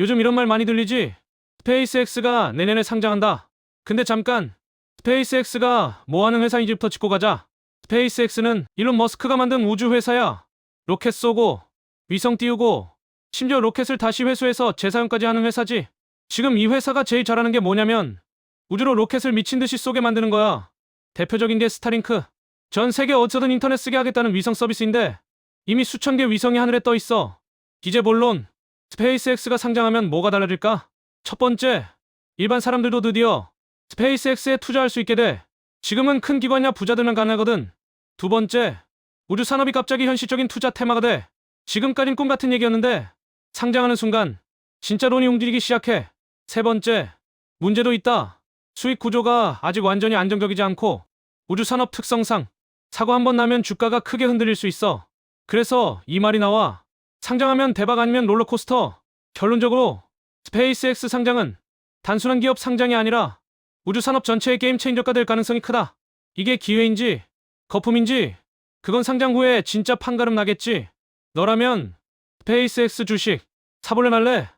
요즘 이런 말 많이 들리지? 스페이스X가 내년에 상장한다. 근데 잠깐. 스페이스X가 뭐 하는 회사인지부터 짚고 가자. 스페이스X는 일론 머스크가 만든 우주 회사야. 로켓 쏘고, 위성 띄우고, 심지어 로켓을 다시 회수해서 재사용까지 하는 회사지. 지금 이 회사가 제일 잘하는 게 뭐냐면, 우주로 로켓을 미친 듯이 쏘게 만드는 거야. 대표적인 게 스타링크. 전 세계 어디서든 인터넷 쓰게 하겠다는 위성 서비스인데, 이미 수천 개 위성이 하늘에 떠 있어. 이제 본론. 스페이스X가 상장하면 뭐가 달라질까? 첫 번째, 일반 사람들도 드디어 스페이스X에 투자할 수 있게 돼. 지금은 큰 기관이나 부자들만 가능하거든. 두 번째, 우주 산업이 갑자기 현실적인 투자 테마가 돼. 지금까진 꿈 같은 얘기였는데 상장하는 순간 진짜 돈이 움직이기 시작해. 세 번째, 문제도 있다. 수익 구조가 아직 완전히 안정적이지 않고 우주 산업 특성상 사고 한 번 나면 주가가 크게 흔들릴 수 있어. 그래서 이 말이 나와. 상장하면 대박 아니면 롤러코스터. 결론적으로 스페이스X 상장은 단순한 기업 상장이 아니라 우주 산업 전체의 게임 체인저가 될 가능성이 크다. 이게 기회인지 거품인지 그건 상장 후에 진짜 판가름 나겠지. 너라면 스페이스X 주식 사볼래 말래?